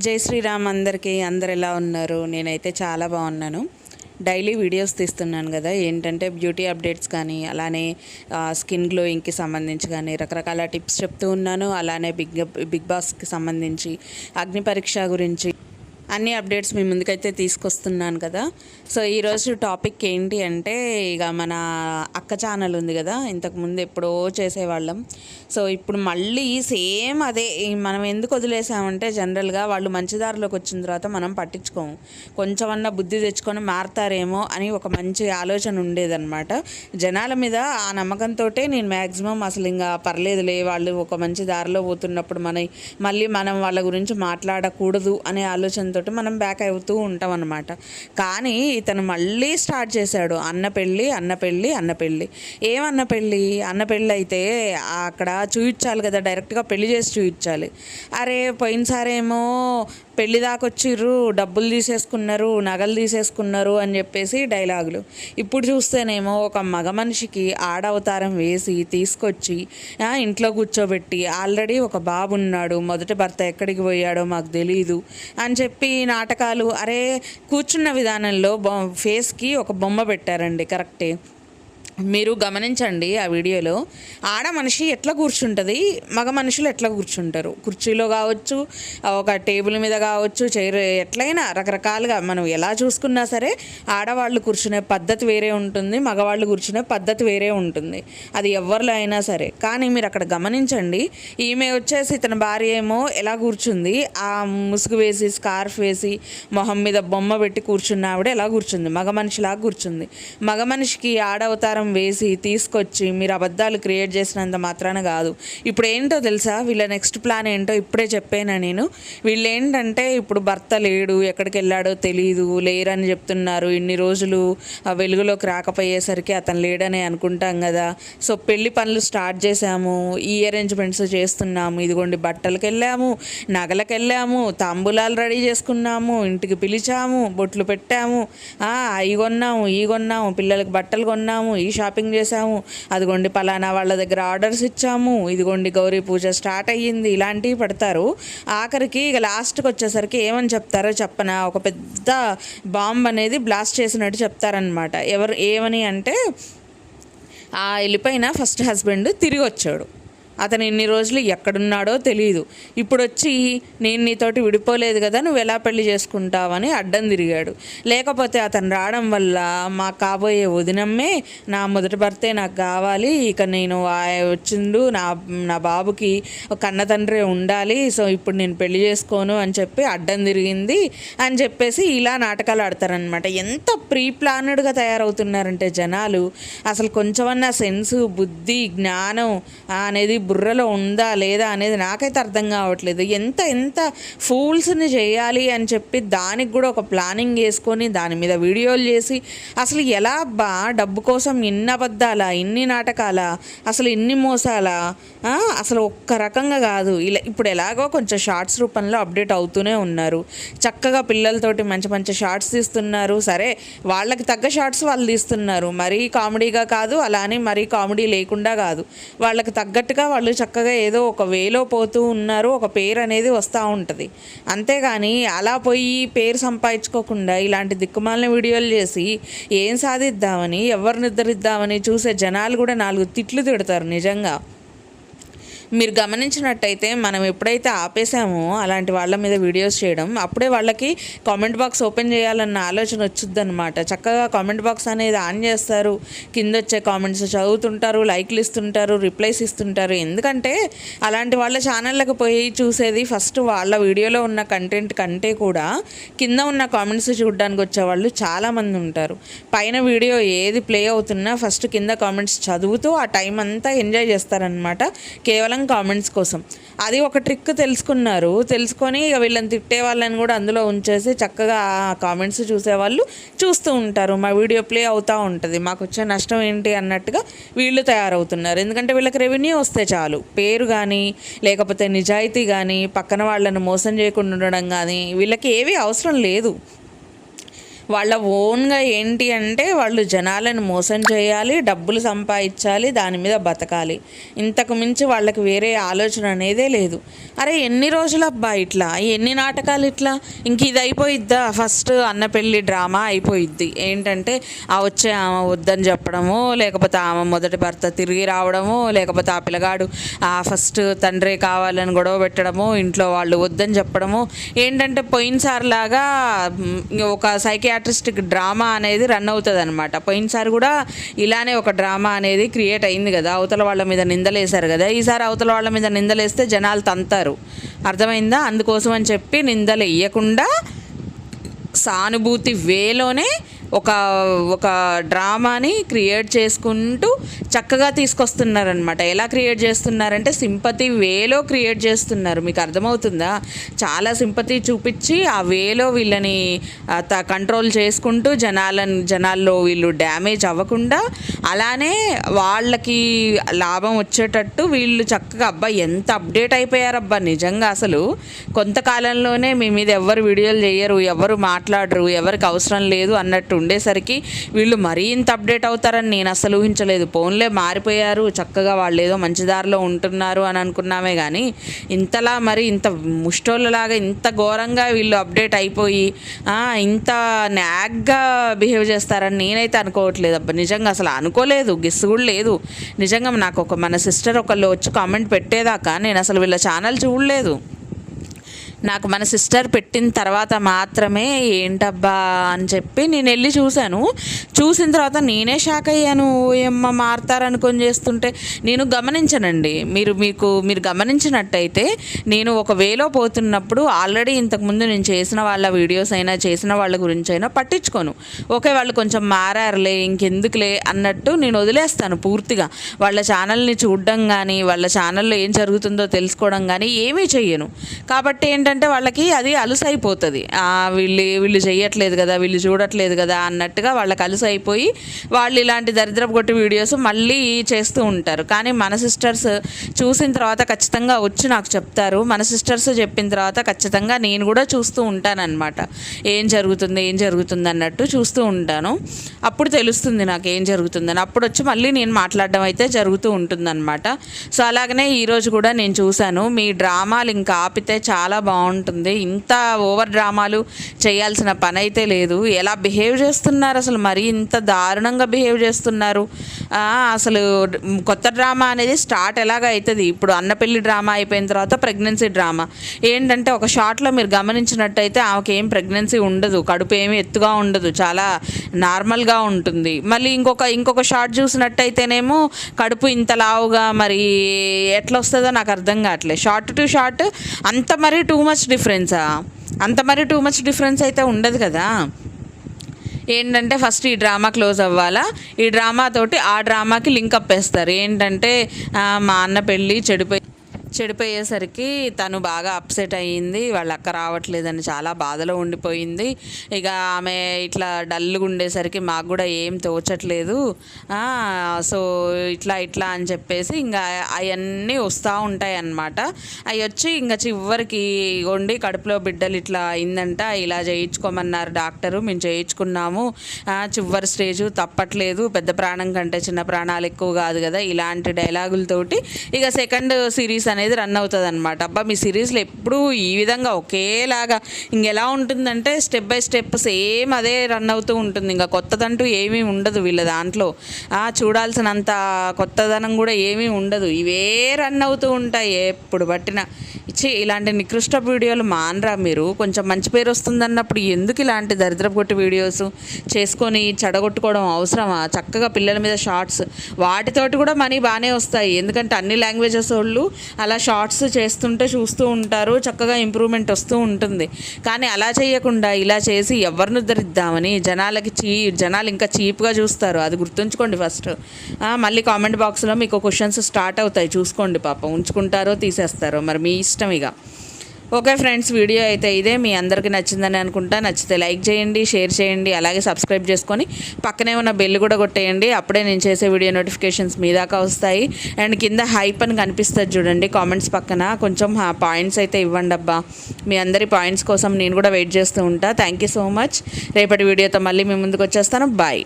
జై శ్రీరామ్ అందరికీ అందరు ఎలా ఉన్నారు? నేనైతే చాలా బాగున్నాను. డైలీ వీడియోస్ తీస్తున్నాను కదా ఏంటంటే బ్యూటీ అప్డేట్స్ కానీ అలానే స్కిన్ గ్లోయింగ్కి సంబంధించి కానీ రకరకాల టిప్స్ చెప్తూ ఉన్నాను. అలానే బిగ్ బిగ్ బాస్కి సంబంధించి అగ్ని పరీక్ష గురించి అన్ని అప్డేట్స్ మీ ముందుకైతే తీసుకొస్తున్నాను కదా. సో ఈరోజు టాపిక్ ఏంటి అంటే ఇక మన అక్క ఛానల్ ఉంది కదా ఇంతకుముందు ఎప్పుడో చేసేవాళ్ళం. సో ఇప్పుడు మళ్ళీ సేమ్ అదే మనం ఎందుకు వదిలేసామంటే జనరల్గా వాళ్ళు మంచి దారిలోకి వచ్చిన తర్వాత మనం పట్టించుకోము. కొంచెమన్నా బుద్ధి తెచ్చుకొని మారతారేమో అని ఒక మంచి ఆలోచన ఉండేదన్నమాట. జనాల మీద ఆ నమ్మకంతో నేను మ్యాక్సిమం అసలు ఇంకా పర్లేదులే వాళ్ళు ఒక మంచి దారిలో పోతున్నప్పుడు మన మళ్ళీ మనం వాళ్ళ గురించి మాట్లాడకూడదు అనే ఆలోచనతో మనం బ్యాక్ అవుతూ ఉంటాం అనమాట కానీ ఇతను మళ్ళీ స్టార్ట్ చేశాడు. అన్న పెళ్ళి అన్న పెళ్ళి అన్న పెళ్ళి. ఏమన్న పెళ్ళి? అన్న పెళ్ళి అయితే అక్కడ చూయించాలి కదా. డైరెక్ట్గా పెళ్ళి చేసి చూయించాలి. అరే పోయినసారేమో పెళ్ళి దాకా వచ్చిర్రు. డబ్బులు తీసేసుకున్నారు నగలు తీసేసుకున్నారు అని చెప్పేసి డైలాగులు. ఇప్పుడు చూస్తేనేమో ఒక మగ మనిషికి ఆడ అవతారం వేసి తీసుకొచ్చి ఇంట్లో కూర్చోబెట్టి ఆల్రెడీ ఒక బాబు ఉన్నాడు మొదటి భర్త ఎక్కడికి పోయాడో మాకు తెలియదు అని చెప్పి నాటకాలు అరే కూర్చున్న విధానంలో బొ ఫేస్కి ఒక బొమ్మ పెట్టారండి కరెక్టే మీరు గమనించండి ఆ వీడియోలో ఆడ మనిషి ఎట్లా కూర్చుంటుంది మగ మనుషులు ఎట్లా కూర్చుంటారు? కుర్చీలో కావచ్చు ఒక టేబుల్ మీద కావచ్చు చైర్ ఎట్లయినా రకరకాలుగా మనం ఎలా చూసుకున్నా సరే ఆడవాళ్ళు కూర్చునే పద్ధతి వేరే ఉంటుంది మగవాళ్ళు కూర్చునే పద్ధతి వేరే ఉంటుంది. అది ఎవరిలో అయినా సరే. కానీ మీరు అక్కడ గమనించండి ఈమె వచ్చేసి తన భార్య ఏమో ఎలా కూర్చుంది ఆ ముసుగు వేసి స్కార్ఫ్ వేసి మొహం మీద బొమ్మ పెట్టి కూర్చున్న ఆవిడ ఎలా కూర్చుంది? మగ మనిషిలా కూర్చుంది. మగ మనిషికి ఆడవతారం వేసి తీసుకొచ్చి మీరు అబద్ధాలు క్రియేట్ చేసినంత మాత్రాన కాదు. ఇప్పుడు ఏంటో తెలుసా? వీళ్ళ నెక్స్ట్ ప్లాన్ ఏంటో ఇప్పుడే చెప్పాను నేను? వీళ్ళు ఏంటంటే ఇప్పుడు భర్త లేడు ఎక్కడికి వెళ్ళాడో తెలియదు లేరని చెప్తున్నారు. ఇన్ని రోజులు ఆ వెలుగులోకి రాకపోయేసరికి అతను లేడని అనుకుంటాం కదా. సో పెళ్ళి పనులు స్టార్ట్ చేసాము ఈ అరేంజ్మెంట్స్ చేస్తున్నాము. ఇదిగోండి బట్టలకు వెళ్ళాము నగలకు వెళ్ళాము తాంబూలాలు రెడీ చేసుకున్నాము ఇంటికి పిలిచాము బొట్లు పెట్టాము. అవి కొన్నాము ఈ కొన్నాము పిల్లలకి బట్టలు కొన్నాము ఈ షాపింగ్ చేసాము అదిగోండి పలానా వాళ్ళ దగ్గర ఆర్డర్స్ ఇచ్చాము. ఇదిగోండి గౌరీ పూజ స్టార్ట్ అయ్యింది. ఇలాంటివి పెడతారు. ఆఖరికి ఇక లాస్ట్కి వచ్చేసరికి ఏమని చెప్తారో చెప్పనా? ఒక పెద్ద బాంబ్ అనేది బ్లాస్ట్ చేసినట్టు చెప్తారనమాట ఎవరు ఏమని అంటే ఆ వెళ్ళిపోయిన ఫస్ట్ హస్బెండ్ తిరిగి వచ్చాడు. అతను ఇన్ని రోజులు ఎక్కడున్నాడో తెలియదు ఇప్పుడు వచ్చి నేను నీతోటి విడిపోలేదు కదా నువ్వు ఎలా పెళ్ళి చేసుకుంటావని అడ్డం తిరిగాడు. లేకపోతే అతను రావడం వల్ల మా కాబోయే వదినమ్మే నా మొదటి భర్తే నాకు కావాలి ఇక నేను వచ్చిండు నా నా బాబుకి కన్న తండ్రి ఉండాలి సో ఇప్పుడు నేను పెళ్ళి చేసుకోను అని చెప్పి అడ్డం తిరిగింది. అని చెప్పేసి ఇలా నాటకాలు ఆడతారనమాట ఎంత ప్రీ ప్లానెడ్గా తయారవుతున్నారంటే జనాలు అసలు కొంచెమన్నా సెన్స్ బుద్ధి జ్ఞానం అనేది బుర్రలో ఉందా లేదా అనేది నాకైతే అర్థం కావట్లేదు. ఎంత ఎంత ఫూల్స్ని చేయాలి అని చెప్పి దానికి కూడా ఒక ప్లానింగ్ వేసుకొని దాని మీద వీడియోలు చేసి అసలు ఎలా అబ్బా డబ్బు కోసం ఇన్ని అబద్ధాలా ఇన్ని నాటకాలా అసలు ఇన్ని మోసాలా అసలు ఒక్క రకంగా కాదు. ఇలా ఇప్పుడు ఎలాగో కొంచెం షార్ట్స్ రూపంలో అప్డేట్ అవుతూనే ఉన్నారు. చక్కగా పిల్లలతోటి మంచి మంచి షార్ట్స్ తీస్తున్నారు. సరే వాళ్ళకి తగ్గ షార్ట్స్ వాళ్ళు తీస్తున్నారు. మరీ కామెడీగా కాదు అలానే మరీ కామెడీ లేకుండా కాదు. వాళ్ళకి తగ్గట్టుగా వాళ్ళు చక్కగా ఏదో ఒక వేలో పోతూ ఉన్నారు ఒక పేరు అనేది వస్తూ ఉంటుంది. అంతేగాని అలా పోయి పేరు సంపాదించుకోకుండా ఇలాంటి దిక్కుమాలిన వీడియోలు చేసి ఏం సాధిద్దామని ఎవరు నిద్రిద్దామని చూసే జనాలు కూడా నాలుగు తిట్లు తిడతారు నిజంగా. మీరు గమనించినట్టయితే మనం ఎప్పుడైతే ఆపేసామో అలాంటి వాళ్ళ మీద వీడియోస్ చేయడం అప్పుడే వాళ్ళకి కామెంట్ బాక్స్ ఓపెన్ చేయాలన్న ఆలోచన వచ్చిందనమాట చక్కగా కామెంట్ బాక్స్ అనేది ఆన్ చేస్తారు. కింద వచ్చే కామెంట్స్ చదువుతుంటారు లైక్లు ఇస్తుంటారు రిప్లైస్ ఇస్తుంటారు. ఎందుకంటే అలాంటి వాళ్ళ ఛానళ్ళకి పోయి చూసేది ఫస్ట్ వాళ్ళ వీడియోలో ఉన్న కంటెంట్ కంటే కూడా కింద ఉన్న కామెంట్స్ చూడడానికి వచ్చేవాళ్ళు చాలామంది ఉంటారు. పైన వీడియో ఏది ప్లే అవుతున్నా ఫస్ట్ కింద కామెంట్స్ చదువుతూ ఆ టైం అంతా ఎంజాయ్ చేస్తారనమాట కేవలం కామెంట్స్ కోసం. అది ఒక ట్రిక్ తెలుసుకున్నారు. తెలుసుకొని ఇక వీళ్ళని తిట్టే వాళ్ళని కూడా అందులో ఉంచేసి చక్కగా కామెంట్స్ చూసేవాళ్ళు చూస్తూ ఉంటారు. మా వీడియో ప్లే అవుతూ ఉంటుంది. మాకు వచ్చే నష్టం ఏంటి అన్నట్టుగా వీళ్ళు తయారవుతున్నారు. ఎందుకంటే వీళ్ళకి రెవెన్యూ వస్తే చాలు. పేరు కానీ లేకపోతే నిజాయితీ కానీ పక్కన వాళ్ళని మోసం చేయకుండా ఉండడం కానీ వీళ్ళకి ఏవి అవసరం లేదు. వాళ్ళ ఓన్గా ఏంటి అంటే వాళ్ళు జనాలను మోసం చేయాలి డబ్బులు సంపాదించాలి దాని మీద బతకాలి. ఇంతకు మించి వాళ్ళకి వేరే ఆలోచన అనేదే లేదు. అరే ఎన్ని రోజులు అబ్బా ఇట్లా? ఎన్ని నాటకాలు ఇట్లా? ఇంక ఇది అయిపోయిద్దా? ఫస్ట్ అన్న పెళ్ళి డ్రామా అయిపోయిద్ది. ఏంటంటే ఆ వచ్చే ఆమె వద్దని చెప్పడము లేకపోతే ఆమె మొదటి భర్త తిరిగి రావడము లేకపోతే ఆ పిల్లగాడు ఆ ఫస్ట్ తండ్రి కావాలని గొడవ పెట్టడము ఇంట్లో వాళ్ళు వద్దని చెప్పడము ఏంటంటే పోయినసారిలాగా ఒక సైకి సైకియాట్రిస్టిక్ డ్రామా అనేది రన్ అవుతుంది అనమాట పోయినసారి కూడా ఇలానే ఒక డ్రామా అనేది క్రియేట్ అయింది కదా అవతల వాళ్ళ మీద నిందలేశారు కదా ఈసారి అవతల వాళ్ళ మీద నిందలేస్తే జనాలు తంతారు. అర్థమైందా? అందుకోసం అని చెప్పి నిందలు వేయకుండా సానుభూతి వేలోనే ఒక ఒక డ్రామాని క్రియేట్ చేసుకుంటూ చక్కగా తీసుకొస్తున్నారనమాట ఎలా క్రియేట్ చేస్తున్నారంటే సింపతి వేలో క్రియేట్ చేస్తున్నారు. మీకు అర్థమవుతుందా? చాలా సింపతి చూపించి ఆ వేలో వీళ్ళని త- కంట్రోల్ చేసుకుంటూ జనాలను జనాల్లో వీళ్ళు డ్యామేజ్ అవ్వకుండా అలానే వాళ్ళకి లాభం వచ్చేటట్టు వీళ్ళు చక్కగా అబ్బా ఎంత అప్డేట్ అయిపోయారబ్బా నిజంగా అసలు. కొంతకాలంలోనే మీ మీద ఎవరు వీడియోలు చేయరు ఎవరు మాట్లాడరు ఎవరికి అవసరం లేదు అన్నట్టు ఉండేసరికి వీళ్ళు మరీ ఇంత అప్డేట్ అవుతారని నేను అసలు ఊహించలేదు. ఫోన్లే మారిపోయారు. చక్కగా వాళ్ళు ఏదో మంచి దారిలో ఉంటున్నారు అని అనుకున్నామే కానీ ఇంతలా మరి ఇంత ముష్టోళ్ళలాగా ఇంత ఘోరంగా వీళ్ళు అప్డేట్ అయిపోయి ఇంత నాగ్గా బిహేవ్ చేస్తారని నేనైతే అనుకోవట్లేదు. అబ్బా నిజంగా అసలు అనుకోలేదు. గెస్ కూడా లేదు. నిజంగా నాకు ఒక మన సిస్టర్ ఒకళ్ళు వచ్చి కామెంట్ పెట్టేదాకా నేను అసలు వీళ్ళ ఛానల్ చూడలేదు. నాకు మన సిస్టర్ పెట్టిన తర్వాత మాత్రమే ఏంటబ్బా అని చెప్పి నేను వెళ్ళి చూశాను. చూసిన తర్వాత నేనే షాక్ అయ్యాను. ఏమ్మ మారుతారనుకొని చేస్తుంటే నేను గమనించనండి. మీరు మీకు మీరు గమనించినట్టయితే నేను ఒక వేలో పోతున్నప్పుడు ఆల్రెడీ ఇంతకుముందు నేను చేసిన వాళ్ళ వీడియోస్ అయినా చేసిన వాళ్ళ గురించి అయినా పట్టించుకోను. ఓకే వాళ్ళు కొంచెం మారారులే ఇంకెందుకులే అన్నట్టు నేను వదిలేస్తాను పూర్తిగా. వాళ్ళ ఛానల్ని చూడడం కానీ వాళ్ళ ఛానల్లో ఏం జరుగుతుందో తెలుసుకోవడం కానీ ఏమీ చెయ్యను. కాబట్టి ఏంటంటే వాళ్ళకి అది అలుసైపోతుంది. వీళ్ళు వీళ్ళు చేయట్లేదు కదా వీళ్ళు చూడట్లేదు కదా అన్నట్టుగా వాళ్ళకి అలుసు అయిపోయి వాళ్ళు ఇలాంటి దరిద్రపు కొట్టి వీడియోస్ మళ్ళీ చేస్తూ ఉంటారు. కానీ మన సిస్టర్స్ చూసిన తర్వాత ఖచ్చితంగా వచ్చి నాకు చెప్తారు. మన సిస్టర్స్ చెప్పిన తర్వాత ఖచ్చితంగా నేను కూడా చూస్తూ ఉంటానన్నమాట. ఏం జరుగుతుంది ఏం జరుగుతుంది అన్నట్టు చూస్తూ ఉంటాను. అప్పుడు తెలుస్తుంది నాకు ఏం జరుగుతుందని. అప్పుడు వచ్చి మళ్ళీ నేను మాట్లాడడం అయితే జరుగుతూ ఉంటుందన్నమాట. సో అలాగనే ఈరోజు కూడా నేను చూశాను. మీ డ్రామాలు ఇంకా ఆపితే చాలా బాగుంది బాగుంటుంది. ఇంత ఓవర్ డ్రామాలు చేయాల్సిన పని అయితే లేదు. ఎలా బిహేవ్ చేస్తున్నారు అసలు? మరీ ఇంత దారుణంగా బిహేవ్ చేస్తున్నారు? అసలు కొత్త డ్రామా అనేది స్టార్ట్ ఎలాగ అవుతుంది ఇప్పుడు అన్నపల్లి డ్రామా అయిపోయిన తర్వాత ప్రెగ్నెన్సీ డ్రామా. ఏంటంటే ఒక షార్ట్లో మీరు గమనించినట్టయితే ఆమెకి ఏం ప్రెగ్నెన్సీ ఉండదు. కడుపు ఏమి ఎత్తుగా ఉండదు. చాలా నార్మల్గా ఉంటుంది. మళ్ళీ ఇంకొక ఇంకొక షార్ట్ చూసినట్టయితేనేమో కడుపు ఇంత లావుగా మరి ఎట్లా వస్తుందో నాకు అర్థం కావట్లేదు. షార్ట్ టు షార్ట్ అంత మరీ టూ మచ్ డిఫరెన్సా అంత మరీ టూ మచ్ డిఫరెన్స్ అయితే ఉండదు కదా. ఏంటంటే ఫస్ట్ ఈ డ్రామా క్లోజ్ అవ్వాలా? ఈ డ్రామా తోటి ఆ డ్రామాకి లింక్ అప్ వేస్తారు. ఏంటంటే మా అన్న పెళ్ళి చెడిపోయి చెడిపోయేసరికి తను బాగా అప్సెట్ అయ్యింది. వాళ్ళ అక్క రావట్లేదని చాలా బాధలో ఉండిపోయింది. ఇక ఆమె ఇట్లా డల్గా ఉండేసరికి మాకు కూడా ఏం తోచట్లేదు. సో ఇట్లా ఇట్లా అని చెప్పేసి ఇంకా అవన్నీ వస్తూ ఉంటాయి అన్నమాట అవి వచ్చి ఇంకా చివరికి వండి కడుపులో బిడ్డలు ఇట్లా అయిందంట. ఇలా చేయించుకోమన్నారు డాక్టరు మేము చేయించుకున్నాము. చివరి స్టేజ్ తప్పట్లేదు. పెద్ద ప్రాణం కంటే చిన్న ప్రాణాలు ఎక్కువ కాదు కదా. ఇలాంటి డైలాగులతోటి ఇక సెకండ్ సిరీస్ అనేది అనేది రన్ అవుతుంది అనమాట అబ్బా మీ సిరీస్లో ఎప్పుడూ ఈ విధంగా ఒకేలాగా ఇంకెలా ఉంటుందంటే స్టెప్ బై స్టెప్ సేమ్ అదే రన్ అవుతూ ఉంటుంది. ఇంకా కొత్తదంటూ ఏమీ ఉండదు వీళ్ళ దాంట్లో. చూడాల్సినంత కొత్తదనం కూడా ఏమీ ఉండదు. ఇవే రన్ అవుతూ ఉంటాయి ఎప్పుడు పట్టిన. ఇచ్చి ఇలాంటి నికృష్ట వీడియోలు మానరా మీరు? కొంచెం మంచి పేరు వస్తుందన్నప్పుడు ఎందుకు ఇలాంటి దరిద్రపు కొట్టి వీడియోస్ చేసుకొని చెడగొట్టుకోవడం అవసరమా? చక్కగా పిల్లల మీద షార్ట్స్. వాటితోటి కూడా మనీ బాగానే వస్తాయి. ఎందుకంటే అన్ని లాంగ్వేజెస్ వాళ్ళు అలా అలా షార్ట్స్ చేస్తుంటే చూస్తూ ఉంటారు చక్కగా ఇంప్రూవ్మెంట్ వస్తూ ఉంటుంది. కానీ అలా చేయకుండా ఇలా చేసి ఎవరిని ఉద్ధరిద్దామని జనాలకి చీ జనాలు ఇంకా చీప్గా చూస్తారు. అది గుర్తుంచుకోండి ఫస్ట్. మళ్ళీ కామెంట్ బాక్స్లో మీకు క్వశ్చన్స్ స్టార్ట్ అవుతాయి. చూసుకోండి పాపం. ఉంచుకుంటారో తీసేస్తారో. మరి మీ ఇష్టం ఇక. ఓకే ఫ్రెండ్స్ వీడియో అయితే ఇదే. మీ అందరికీ నచ్చిందని అనుకుంటా. నచ్చితే లైక్ చేయండి షేర్ చేయండి అలాగే సబ్స్క్రైబ్ చేసుకొని పక్కనే ఉన్న బెల్ కూడా కొట్టేయండి. అప్పుడే నేను చేసే వీడియో నోటిఫికేషన్స్ మీ దాకా వస్తాయి. అండ్ కింద హైప్ అని కనిపిస్తుంది చూడండి కామెంట్స్ పక్కన. కొంచెం పాయింట్స్ అయితే ఇవ్వండి అబ్బా. మీ అందరి పాయింట్స్ కోసం నేను కూడా వెయిట్ చేస్తూ ఉంటా. Thank you so much. రేపటి వీడియోతో మళ్ళీ మీ ముందుకు వచ్చేస్తాను. బాయ్.